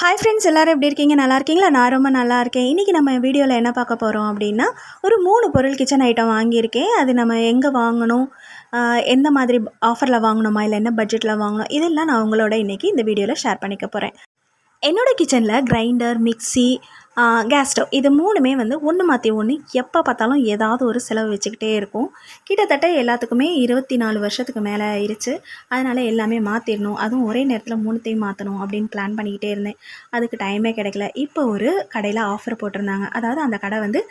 Hi friends எல்லோரும் எப்படி இருக்கீங்க? நல்லா இருக்கீங்களா? நான் ரொம்ப நல்லா இருக்கேன். இன்றைக்கி நம்ம வீடியோவில் என்ன பார்க்க போகிறோம் அப்படின்னா ஒரு மூணு பொருள் கிச்சன் ஐட்டம் வாங்கியிருக்கேன். அது நம்ம எங்கே வாங்கணும்? எந்த மாதிரி ஆஃபரில் வாங்கணுமா? இல்லை என்ன பட்ஜெட்டில் வாங்கணும்? இதெல்லாம் நான் உங்களோட இன்றைக்கி இந்த வீடியோவில் ஷேர் பண்ணிக்க போகிறேன் என்னோட கிச்சனில் கிரைண்டர் மிக்ஸி கேஸ் ஸ்டவ் இது மூணுமே வந்து ஒன்று மாற்றி ஒன்று எப்போ பார்த்தாலும் ஏதாவது ஒரு செலவு வச்சுக்கிட்டே இருக்கும். கிட்டத்தட்ட எல்லாத்துக்குமே இருபத்தி நாலு வருஷத்துக்கு மேலே ஆயிடுச்சு அதனால் எல்லாமே மாற்றிடணும் அதுவும் ஒரே நேரத்தில் மூணுத்தையும் மாற்றணும் அப்படின்னு பிளான் பண்ணிக்கிட்டே இருந்தேன். அதுக்கு டைமே கிடைக்கல. இப்போ ஒரு கடையில் ஆஃபர் போட்டிருந்தாங்க. அதாவது அந்த கடை வந்து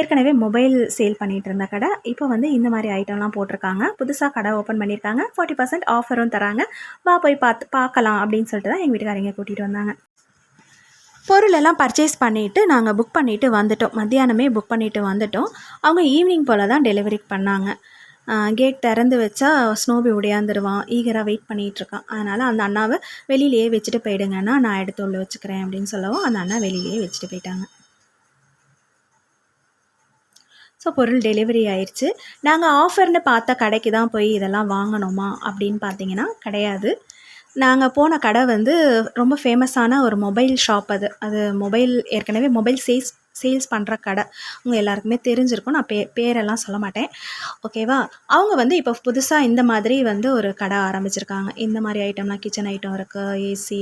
ஏற்கனவே மொபைல் சேல் பண்ணிகிட்டு இருந்த கடை. இப்போ வந்து இந்த மாதிரி ஐட்டம்லாம் போட்டிருக்காங்க. புதுசாக கடை ஓப்பன் பண்ணியிருக்காங்க. ஃபார்ட்டி பர்சன்ட் ஆஃபரும் தராங்க. வா போய் பார்த்து பார்க்கலாம் அப்படின்னு சொல்லிட்டு தான் எங்கள் வீட்டுக்காரங்க கூட்டிகிட்டு வந்தாங்க. பொருளெல்லாம் பர்ச்சேஸ் பண்ணிவிட்டு நாங்கள் புக் பண்ணிவிட்டு வந்துட்டோம். மத்தியானமே புக் பண்ணிவிட்டு வந்துட்டோம். அவங்க ஈவினிங் போல் தான் டெலிவரி பண்ணாங்க. கேட் திறந்து வச்சா ஸ்னோபி உடையாந்துருவான். ஈகராக வெயிட் பண்ணிகிட்ருக்கான் அதனால் அந்த அண்ணாவை வெளியிலேயே வச்சுட்டு போயிடுங்கன்னா நான் எடுத்து உள்ள வச்சுக்கிறேன் அப்படின்னு சொல்லவும் அந்த அண்ணா வெளியிலேயே வச்சுட்டு போயிட்டாங்க. ஸோ பொருள் டெலிவரி ஆயிடுச்சு நாங்கள் ஆஃபர்னு பார்த்த கடைக்கு தான் போய் இதெல்லாம் வாங்கணுமா அப்படின்னு பார்த்தீங்கன்னா கிடையாது. நாங்கள் போன கடை வந்து ரொம்ப ஃபேமஸான ஒரு மொபைல் ஷாப் அது. அது மொபைல் ஏற்கனவே மொபைல் சேல்ஸ் சேல்ஸ் பண்ணுற கடை. உங்கள் எல்லாருக்குமே தெரிஞ்சிருக்கும். நான் பே பேரெல்லாம் சொல்ல மாட்டேன். ஓகேவா அவங்க வந்து இப்போ புதுசாக இந்த மாதிரி வந்து ஒரு கடை ஆரம்பிச்சிருக்காங்க. இந்த மாதிரி ஐட்டம்லாம் கிச்சன் ஐட்டம் இருக்குது ஏசி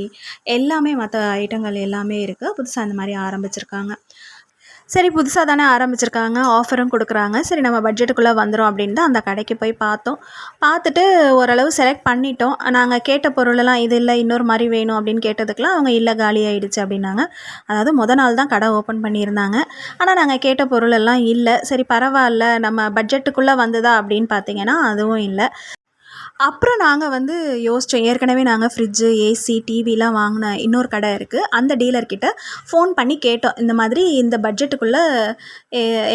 எல்லாமே மற்ற ஐட்டங்கள் எல்லாமே இருக்குது புதுசாக இந்த மாதிரி ஆரம்பிச்சிருக்காங்க. சரி புதுசாக தானே ஆரம்பிச்சிருக்காங்க ஆஃபரும் கொடுக்குறாங்க. சரி நம்ம பட்ஜெட்டுக்குள்ளே வந்துடும் அப்படின்ட்டு அந்த கடைக்கு போய் பார்த்தோம். பார்த்துட்டு ஓரளவு செலக்ட் பண்ணிட்டோம். நாங்கள் கேட்ட பொருளெல்லாம் இது இல்லை இன்னொரு மாதிரி வேணும் அப்படின்னு கேட்டதுக்கெலாம் அவங்க இல்லை காலி ஆகிடுச்சு அப்படின்னாங்க. அதாவது முத நாள் தான் கடை ஓப்பன் பண்ணியிருந்தாங்க. ஆனால் நாங்கள் கேட்ட பொருளெல்லாம் இல்லை. சரி பரவாயில்ல நம்ம பட்ஜெட்டுக்குள்ளே வந்ததா அப்படின்னு பார்த்தீங்கன்னா அதுவும் இல்லை. அப்புறம் நாங்கள் வந்து யோசித்தோம் ஏற்கனவே நாங்கள் ஃப்ரிட்ஜு ஏசி டிவிலாம் வாங்கின இன்னொரு கடை இருக்குது அந்த டீலர்கிட்ட ஃபோன் பண்ணி கேட்டோம். இந்த மாதிரி இந்த பட்ஜெட்டுக்குள்ளே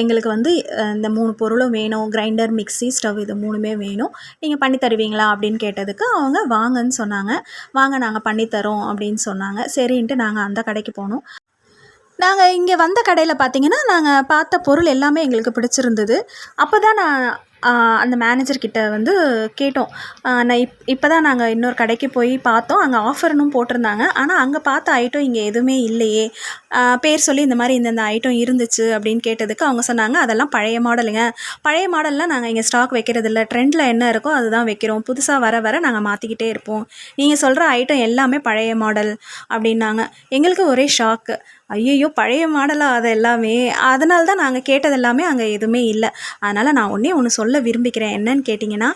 எங்களுக்கு வந்து இந்த மூணு பொருளும் வேணும். கிரைண்டர் மிக்ஸி ஸ்டவ் இது மூணுமே வேணும். நீங்கள் பண்ணி தருவீங்களா? அப்படின்னு கேட்டதுக்கு அவங்க வாங்கன்னு சொன்னாங்க. வாங்க நாங்கள் பண்ணித்தரோம் அப்படின்னு சொன்னாங்க. சரின்ட்டு நாங்கள் அந்த கடைக்கு போனோம். நாங்கள் இங்கே வந்த கடையில் பார்த்தீங்கன்னா நாங்கள் பார்த்த பொருள் எல்லாமே எங்களுக்கு பிடிச்சிருந்தது. அப்போ தான் நான் அந்த மேனேஜர்கிட்ட வந்து கேட்டோம். நான் இப் இப்போ தான் நாங்கள் இன்னொரு கடைக்கு போய் பார்த்தோம். அங்கே ஆஃபர்னும் போட்டிருந்தாங்க. ஆனால் அங்கே பார்த்த ஐட்டம் இங்கே எதுவுமே இல்லையே. பேர் சொல்லி இந்த மாதிரி இந்தந்த ஐட்டம் இருந்துச்சு அப்படின்னு கேட்டதுக்கு அவங்க சொன்னாங்க அதெல்லாம் பழைய மாடலுங்க பழைய மாடல்லாம் நாங்கள் இங்கே ஸ்டாக் வைக்கிறதில்ல ட்ரெண்டில் என்ன இருக்கோ அதுதான் வைக்கிறோம். புதுசாக வர வர நாங்கள் மாற்றிக்கிட்டே இருப்போம். நீங்கள் சொல்கிற ஐட்டம் எல்லாமே பழைய மாடல் அப்படின்னாங்க. எங்களுக்கு ஒரே ஷாக்கு ஐயையோ பழைய மாடலாக அது எல்லாமே? அதனால தான் நாங்கள் கேட்டது எல்லாமே அங்கே எதுவுமே இல்லை. அதனால் நான் ஒன்றே ஒன்று சொல்ல விரும்பிக்கிறேன். என்னன்னு கேட்டிங்கன்னா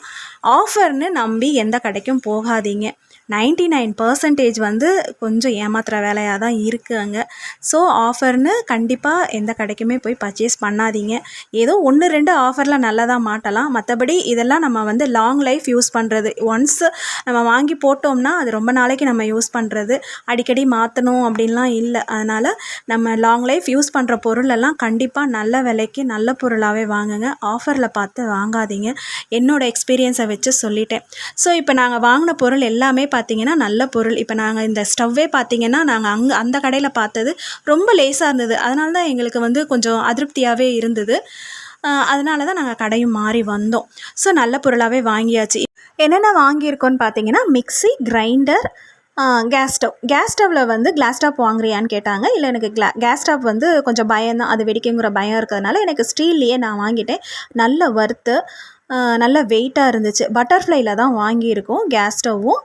ஆஃபர்னு நம்பி எந்த கடைக்கும் போகாதீங்க. 99% நைன் பர்சன்டேஜ் வந்து கொஞ்சம் ஏமாத்துகிற வேலையாக தான் இருக்குது அங்கே. ஸோ ஆஃபர்னு கண்டிப்பாக எந்த கடைக்குமே போய் பர்ச்சேஸ் பண்ணாதீங்க. ஏதோ ஒன்று ரெண்டு ஆஃபரில் நல்லதாக மாட்டலாம். மற்றபடி இதெல்லாம் நம்ம வந்து லாங் லைஃப் யூஸ் பண்ணுறது ஒன்ஸ் நம்ம வாங்கி போட்டோம்னா அது ரொம்ப நாளைக்கு நம்ம யூஸ் பண்ணுறது அடிக்கடி மாற்றணும் அப்படின்லாம் இல்லை. அதனால் நம்ம லாங் லைஃப் யூஸ் பண்ணுற பொருளெல்லாம் கண்டிப்பாக நல்ல விலைக்கு நல்ல பொருளாகவே வாங்குங்க. ஆஃபரில் பார்த்து வாங்காதீங்க. என்னோடய எக்ஸ்பீரியன்ஸை வச்சு சொல்லிட்டேன். ஸோ இப்போ நாங்கள் வாங்கின பொருள் எல்லாமே பார்த்தீங்கன்னா நல்ல பொருள். இப்போ நாங்கள் இந்த ஸ்டவ்வே பார்த்தீங்கன்னா நாங்கள் அங்கே அந்த கடையில் பார்த்தது ரொம்ப லேசாக இருந்தது. அதனால தான் எங்களுக்கு வந்து கொஞ்சம் அதிருப்தியாகவே இருந்தது. அதனால தான் நாங்கள் கடையும் மாறி வந்தோம். ஸோ நல்ல பொருளாகவே வாங்கியாச்சு. என்னென்ன வாங்கியிருக்கோன்னு பார்த்தீங்கன்னா mixie grinder gas stove gas ஸ்டவ்வில் வந்து கிளாஸ் ஸ்டவ் வாங்குறியான்னு கேட்டாங்க. இல்லை எனக்கு கிளா கேஸ் ஸ்டவ் வந்து கொஞ்சம் பயம் தான். அது வெடிக்குங்கிற பயம் இருக்கிறதுனால எனக்கு ஸ்டீல்லையே நான் வாங்கிட்டேன். நல்ல வறுத்து நல்ல வெயிட்டாக இருந்துச்சு. பட்டர்ஃப்ளைல தான் வாங்கியிருக்கோம் கேஸ் ஸ்டவ்வும்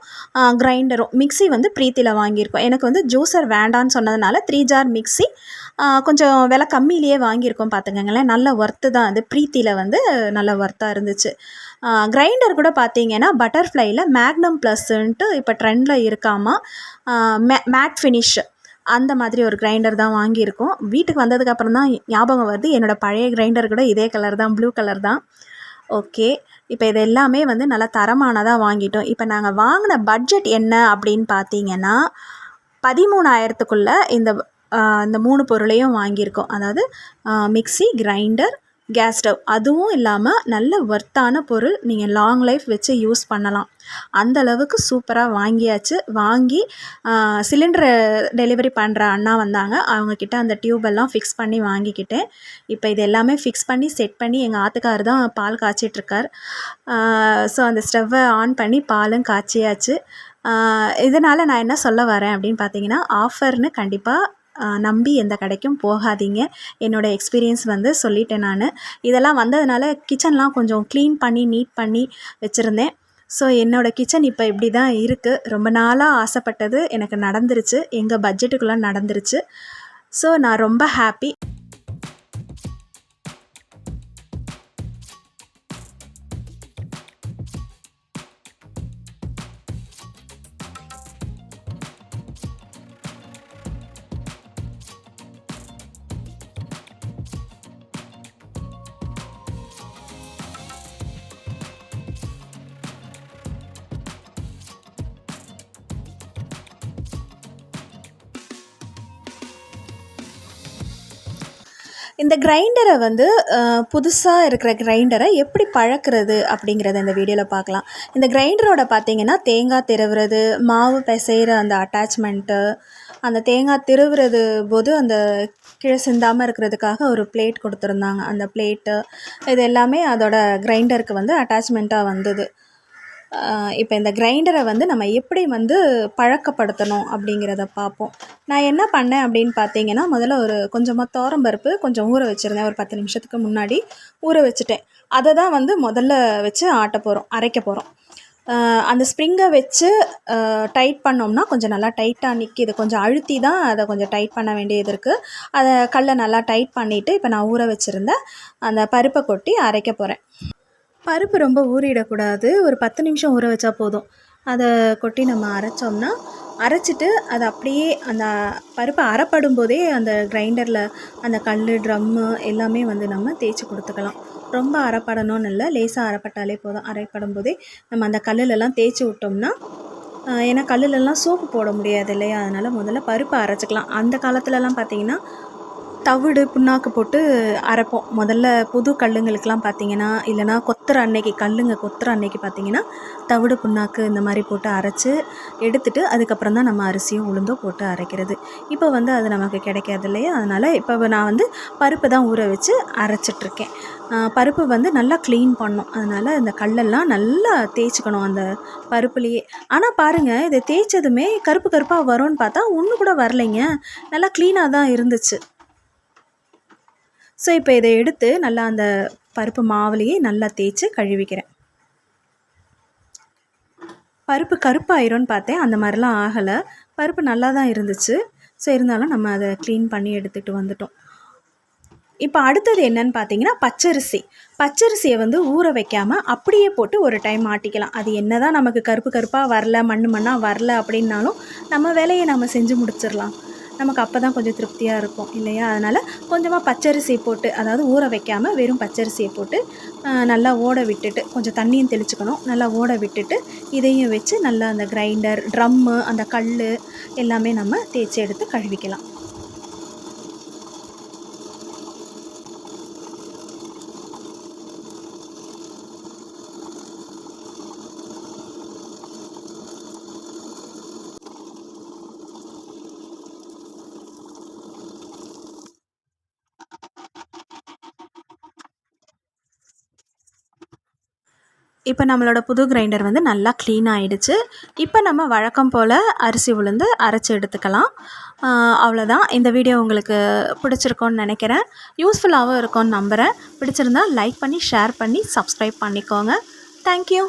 கிரைண்டரும் மிக்ஸி வந்து ப்ரீத்தியில் வாங்கியிருக்கோம். எனக்கு வந்து ஜூஸர் வேண்டான்னு சொன்னதுனால த்ரீ ஜார் மிக்ஸி கொஞ்சம் விலை கம்மியிலேயே வாங்கியிருக்கோம் பார்த்துக்கங்களேன் நல்ல ஒர்த்து தான் அது. ப்ரீத்தியில் வந்து நல்ல ஒர்த்தாக இருந்துச்சு. கிரைண்டர் கூட பார்த்தீங்கன்னா பட்டர்ஃப்ளையில் மேக்னம் ப்ளஸ்ன்ட்டு இப்போ ட்ரெண்டில் இருக்காமல் மே மேட் ஃபினிஷ் அந்த மாதிரி ஒரு கிரைண்டர் தான் வாங்கியிருக்கோம். வீட்டுக்கு வந்ததுக்கப்புறம் தான் ஞாபகம் வருது. என்னோடய பழைய கிரைண்டர் கூட இதே கலர் தான் ப்ளூ கலர் தான். ஓகே. இப்போ இது எல்லாமே வந்து நல்லா தரமானதாக வாங்கிட்டோம். இப்போ நாங்கள் வாங்கின பட்ஜெட் என்ன அப்படின்னு பார்த்தீங்கன்னா பதிமூணாயிரத்துக்குள்ளே இந்த இந்த மூணு பொருளையும் வாங்கியிருக்கோம். அதாவது மிக்ஸி கிரைண்டர் கேஸ் ஸ்டவ். அதுவும் இல்லாமல் நல்ல ஒர்த்தான பொருள் நீங்கள் லாங் லைஃப் வச்சு யூஸ் பண்ணலாம். அந்த அளவுக்கு சூப்பராக வாங்கியாச்சு. வாங்கி சிலிண்டர் டெலிவரி பண்ணுற அண்ணா வந்தாங்க. அவங்கக்கிட்ட அந்த டியூப் எல்லாம் ஃபிக்ஸ் பண்ணி வாங்கிக்கிட்டேன். இப்போ இது எல்லாமே ஃபிக்ஸ் பண்ணி செட் பண்ணி எங்கள் ஆத்துக்கார் தான் பால் காய்ச்சிட்ருக்கார். ஸோ அந்த ஸ்டவ்வை ஆன் பண்ணி பாலும் காய்ச்சியாச்சு. இதனால் நான் என்ன சொல்ல வரேன் அப்படின்னு பார்த்தீங்கன்னா ஆஃபர்னு கண்டிப்பாக நம்பி எந்த கடைக்கும் போகாதீங்க. என்னோடய எக்ஸ்பீரியன்ஸ் வந்து சொல்லிட்டேன் நான். இதெல்லாம் வந்ததுனால கிச்சன்லாம் கொஞ்சம் க்ளீன் பண்ணி நீட் பண்ணி வச்சுருந்தேன். ஸோ என்னோடய கிச்சன் இப்போ இப்படி தான் இருக்குது ரொம்ப நாளாக ஆசைப்பட்டது எனக்கு நடந்துருச்சு. எங்கள் பட்ஜெட்டுக்குள்ளே நடந்துருச்சு. ஸோ நான் ரொம்ப ஹாப்பி இந்த கிரைண்டரை வந்து புதுசாக இருக்கிற கிரைண்டரை எப்படி பழக்கிறது அப்படிங்கிறத இந்த வீடியோவில் பார்க்கலாம். இந்த கிரைண்டரோட பார்த்திங்கன்னா தேங்காய் திருவுறது மாவு பிசைகிற அந்த அட்டாச்மெண்ட்டு அந்த தேங்காய் திருவுறது போது அந்த கீழே சிந்தாமல் இருக்கிறதுக்காக ஒரு பிளேட் கொடுத்துருந்தாங்க. அந்த பிளேட்டு இது எல்லாமே அதோட கிரைண்டருக்கு வந்து அட்டாச்மெண்ட்டாக வந்தது. இப்போ இந்த கிரைண்டரை வந்து நம்ம எப்படி வந்து பழக்கப்படுத்தணும் அப்படிங்கிறத பார்ப்போம். நான் என்ன பண்ணேன் அப்படின்னு பார்த்தீங்கன்னா முதல்ல ஒரு கொஞ்சமாக தோரம்பருப்பு கொஞ்சம் ஊற வச்சுருந்தேன். ஒரு பத்து நிமிஷத்துக்கு முன்னாடி ஊற வச்சுட்டேன். அதை தான் வந்து முதல்ல வச்சு ஆட்ட போகிறோம் அரைக்க போகிறோம் அந்த ஸ்ப்ரிங்கை வச்சு டைட் பண்ணோம்னா கொஞ்சம் நல்லா டைட்டாக நிற்கிது கொஞ்சம் அழுத்தி தான் அதை கொஞ்சம் டைட் பண்ண வேண்டியது இருக்குது அதை கல்லை நல்லா டைட் பண்ணிவிட்டு இப்போ நான் ஊற வச்சுருந்தேன் அந்த பருப்பை கொட்டி அரைக்க போகிறேன் பருப்பு ரொம்ப ஊறிடக்கூடாது. ஒரு பத்து நிமிஷம் ஊற வச்சா போதும். அதை கொட்டி நம்ம அரைச்சோம்னா அரைச்சிட்டு அதை அப்படியே அந்த பருப்பு அரைப்படும் போதே அந்த கிரைண்டரில் அந்த கல் ட்ரம்மு எல்லாமே வந்து நம்ம தேய்ச்சி கொடுத்துக்கலாம். ரொம்ப அரைப்படணும்னு இல்லை லேசாக அரைப்பட்டாலே போதும். அரைப்படும் போதே நம்ம அந்த கல்லுலலாம் தேய்ச்சி விட்டோம்னா ஏன்னா கல்லுலலாம் சோப்பு போட முடியாது இல்லையா? அதனால் முதல்ல பருப்பை அரைச்சிக்கலாம். அந்த காலத்துலலாம் பார்த்திங்கன்னா தவிடு புண்ணாக்கு போட்டு அரைப்போம். முதல்ல புது கல்லுங்களுக்கெலாம் பார்த்திங்கன்னா இல்லைனா கொத்துற அன்னைக்கு கல்லுங்க கொத்துற அன்னைக்கு பார்த்திங்கன்னா தவிடு புண்ணாக்கு இந்த மாதிரி போட்டு அரைச்சி எடுத்துட்டு அதுக்கப்புறம் தான் நம்ம அரிசியும் உளுந்தும் போட்டு அரைக்கிறது. இப்போ வந்து அது நமக்கு கிடைக்காது இல்லையா? அதனால் இப்போ நான் வந்து பருப்பு தான் ஊற வச்சு அரைச்சிட்ருக்கேன். பருப்பு வந்து நல்லா க்ளீன் பண்ணும் அதனால் இந்த கல்லெல்லாம் நல்லா தேய்ச்சிக்கணும் அந்த பருப்புலேயே. ஆனால் பாருங்கள் இதை தேய்ச்சதுமே கருப்பு கருப்பாக வரும்னு பார்த்தா ஒன்று கூட வரலைங்க. நல்லா க்ளீனாக தான் இருந்துச்சு. ஸோ இப்போ இதை எடுத்து நல்லா அந்த பருப்பு மாவுலேயே நல்லா தேய்ச்சி கழுவிக்கிறேன். பருப்பு கருப்பாயிரும்னு பார்த்தேன். அந்த மாதிரிலாம் ஆகலை. பருப்பு நல்லா தான் இருந்துச்சு. ஸோ இருந்தாலும் நம்ம அதை க்ளீன் பண்ணி எடுத்துகிட்டு வந்துட்டோம். இப்போ அடுத்தது என்னன்னு பார்த்தீங்கன்னா பச்சரிசி. பச்சரிசியை வந்து ஊற வைக்காமல் அப்படியே போட்டு ஒரு டைம் ஆட்டிக்கலாம் அது என்ன தான் நமக்கு கருப்பு கருப்பாக வரல மண் மண்ணாக வரல அப்படின்னாலும் நம்ம வேலையை நம்ம செஞ்சு முடிச்சிடலாம். நமக்கு அப்போ தான் கொஞ்சம் திருப்தியாக இருக்கும் இல்லையா? அதனால் கொஞ்சமாக பச்சரிசி போட்டு அதாவது ஊற வைக்காமல் வெறும் பச்சரிசியை போட்டு நல்லா ஓட விட்டுட்டு கொஞ்சம் தண்ணியும் தெளிச்சுக்கணும். நல்லா ஓட விட்டுட்டு இதையும் வச்சு நல்லா அந்த கிரைண்டர் ட்ரம்மு அந்த கல் எல்லாமே நம்ம தேய்ச்சி எடுத்து கழுவிக்கலாம். இப்போ நம்மளோட புது கிரைண்டர் வந்து நல்லா க்ளீன் ஆகிடுச்சு இப்போ நம்ம வழக்கம் போல் அரிசி உளுந்து அரைச்சி எடுத்துக்கலாம். அவ்வளோதான் இந்த வீடியோ உங்களுக்கு பிடிச்சிருக்கோன்னு நினைக்கிறேன். யூஸ்ஃபுல்லாகவும் இருக்கும்னு நம்புகிறேன் பிடிச்சிருந்தால் லைக் பண்ணி ஷேர் பண்ணி சப்ஸ்கிரைப் பண்ணிக்கோங்க. தேங்க்யூ